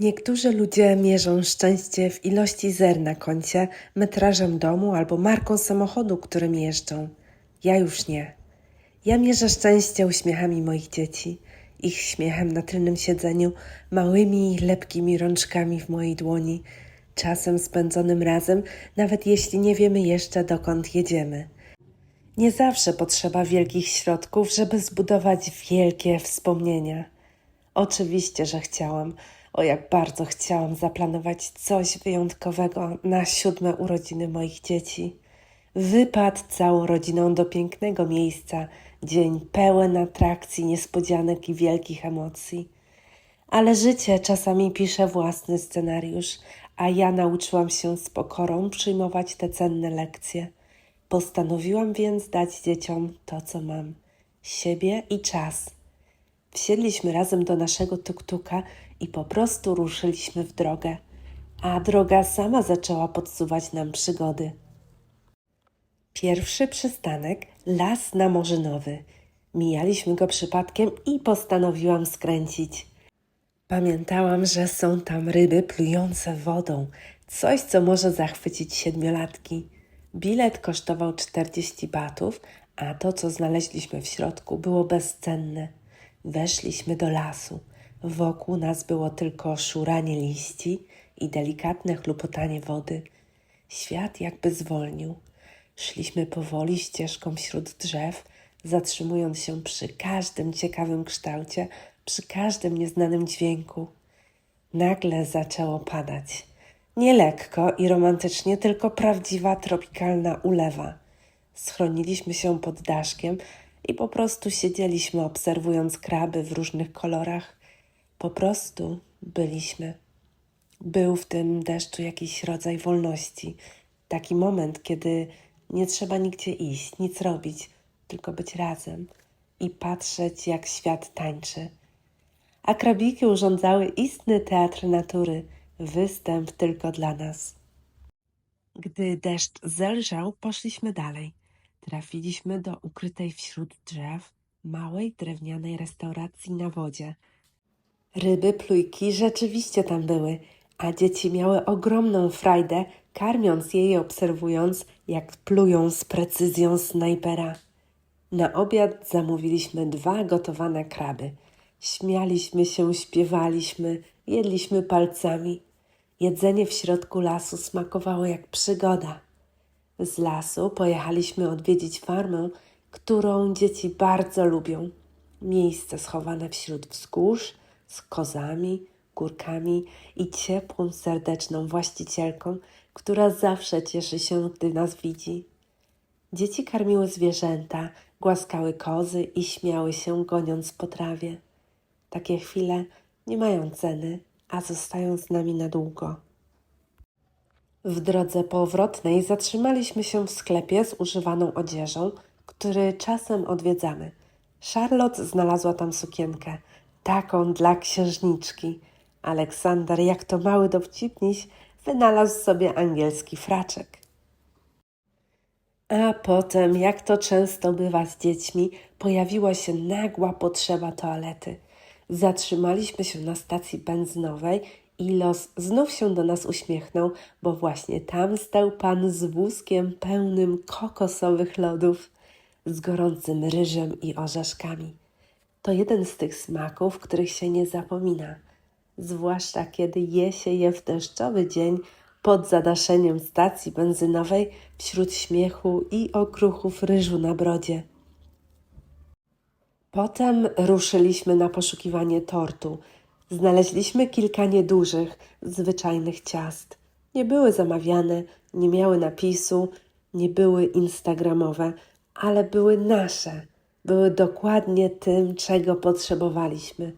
Niektórzy ludzie mierzą szczęście w ilości zer na koncie, metrażem domu albo marką samochodu, którym jeżdżą. Ja już nie. Ja mierzę szczęście uśmiechami moich dzieci, ich śmiechem na tylnym siedzeniu, małymi, lepkimi rączkami w mojej dłoni, czasem spędzonym razem, nawet jeśli nie wiemy jeszcze dokąd jedziemy. Nie zawsze potrzeba wielkich środków, żeby zbudować wielkie wspomnienia. Oczywiście, że chciałam. O, jak bardzo chciałam zaplanować coś wyjątkowego na siódme urodziny moich dzieci. Wypad całą rodziną do pięknego miejsca, dzień pełen atrakcji, niespodzianek i wielkich emocji. Ale życie czasami pisze własny scenariusz, a ja nauczyłam się z pokorą przyjmować te cenne lekcje. Postanowiłam więc dać dzieciom to, co mam siebie i czas. Wsiedliśmy razem do naszego tuktuka i po prostu ruszyliśmy w drogę, a droga sama zaczęła podsuwać nam przygody. Pierwszy przystanek las na Morzynowy. Mijaliśmy go przypadkiem i postanowiłam skręcić. Pamiętałam, że są tam ryby plujące wodą, coś co może zachwycić siedmiolatki. Bilet kosztował 40 batów, a to, co znaleźliśmy w środku, było bezcenne. Weszliśmy do lasu. Wokół nas było tylko szuranie liści i delikatne chlupotanie wody. Świat jakby zwolnił. Szliśmy powoli ścieżką wśród drzew, zatrzymując się przy każdym ciekawym kształcie, przy każdym nieznanym dźwięku. Nagle zaczęło padać. Nie lekko i romantycznie, tylko prawdziwa tropikalna ulewa. Schroniliśmy się pod daszkiem i po prostu siedzieliśmy, obserwując kraby w różnych kolorach. Po prostu byliśmy. Był w tym deszczu jakiś rodzaj wolności. Taki moment, kiedy nie trzeba nigdzie iść, nic robić, tylko być razem i patrzeć, jak świat tańczy. A krabiki urządzały istny teatr natury, występ tylko dla nas. Gdy deszcz zelżał, poszliśmy dalej. Trafiliśmy do ukrytej wśród drzew małej drewnianej restauracji na wodzie. Ryby, plujki rzeczywiście tam były, a dzieci miały ogromną frajdę, karmiąc je i obserwując, jak plują z precyzją snajpera. Na obiad zamówiliśmy dwa gotowane kraby. Śmialiśmy się, śpiewaliśmy, jedliśmy palcami. Jedzenie w środku lasu smakowało jak przygoda. Z lasu pojechaliśmy odwiedzić farmę, którą dzieci bardzo lubią. Miejsce schowane wśród wzgórz, z kozami, kurkami i ciepłą, serdeczną właścicielką, która zawsze cieszy się, gdy nas widzi. Dzieci karmiły zwierzęta, głaskały kozy i śmiały się, goniąc po trawie. Takie chwile nie mają ceny, a zostają z nami na długo. W drodze powrotnej zatrzymaliśmy się w sklepie z używaną odzieżą, który czasem odwiedzamy. Charlotte znalazła tam sukienkę, taką dla księżniczki. Aleksander, jak to mały dowcipniś, wynalazł sobie angielski fraczek. A potem, jak to często bywa z dziećmi, pojawiła się nagła potrzeba toalety. Zatrzymaliśmy się na stacji benzynowej i los znów się do nas uśmiechnął, bo właśnie tam stał pan z wózkiem pełnym kokosowych lodów, z gorącym ryżem i orzeszkami. To jeden z tych smaków, których się nie zapomina, zwłaszcza kiedy je się je w deszczowy dzień pod zadaszeniem stacji benzynowej wśród śmiechu i okruchów ryżu na brodzie. Potem ruszyliśmy na poszukiwanie tortu. Znaleźliśmy kilka niedużych, zwyczajnych ciast. Nie były zamawiane, nie miały napisu, nie były instagramowe, ale były nasze. Były dokładnie tym, czego potrzebowaliśmy.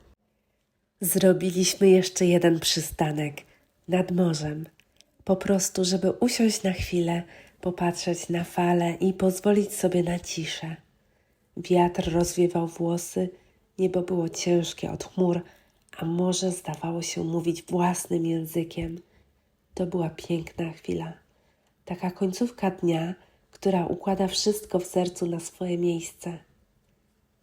Zrobiliśmy jeszcze jeden przystanek nad morzem. Po prostu, żeby usiąść na chwilę, popatrzeć na fale i pozwolić sobie na ciszę. Wiatr rozwiewał włosy, niebo było ciężkie od chmur, a morze zdawało się mówić własnym językiem. To była piękna chwila. Taka końcówka dnia, która układa wszystko w sercu na swoje miejsce.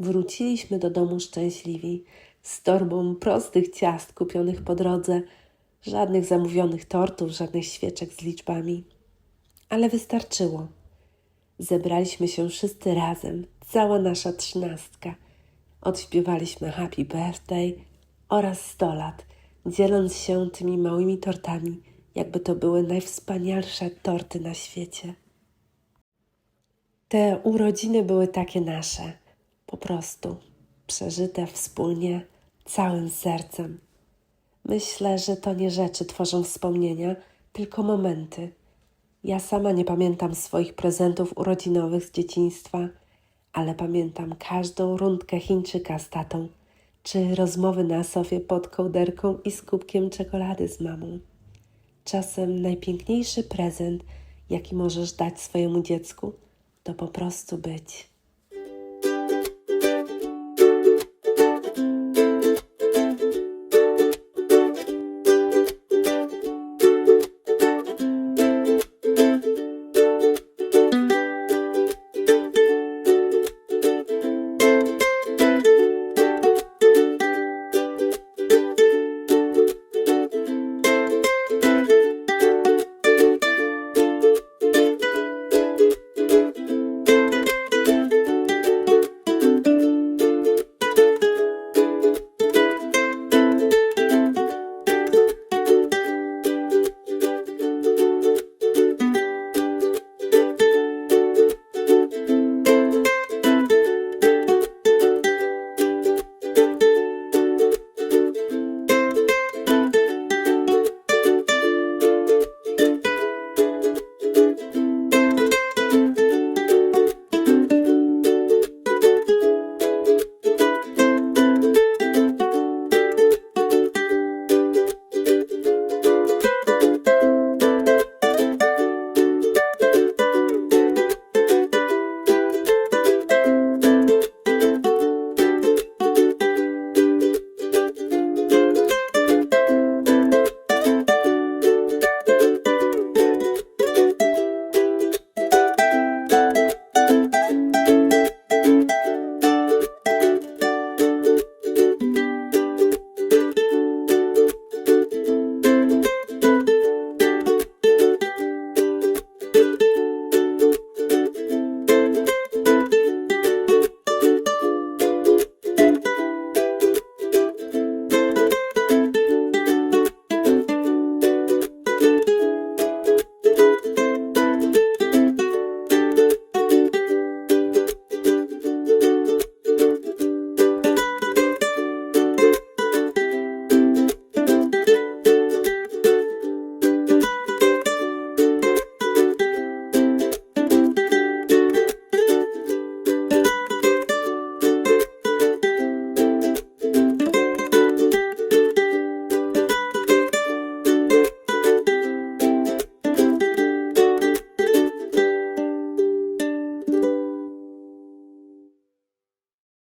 Wróciliśmy do domu szczęśliwi, z torbą prostych ciast kupionych po drodze, Żadnych zamówionych tortów, żadnych świeczek z liczbami. Ale wystarczyło. Zebraliśmy się wszyscy razem, cała nasza trzynastka. Odśpiewaliśmy Happy Birthday oraz 100 lat, dzieląc się tymi małymi tortami, jakby to były najwspanialsze torty na świecie. Te urodziny były takie nasze, po prostu przeżyte wspólnie, całym sercem. Myślę, że to nie rzeczy tworzą wspomnienia, tylko momenty. Ja sama nie pamiętam swoich prezentów urodzinowych z dzieciństwa, ale pamiętam każdą rundkę Chińczyka z tatą, czy rozmowy na sofie pod kołderką i z kubkiem czekolady z mamą. Czasem najpiękniejszy prezent, jaki możesz dać swojemu dziecku, to po prostu być.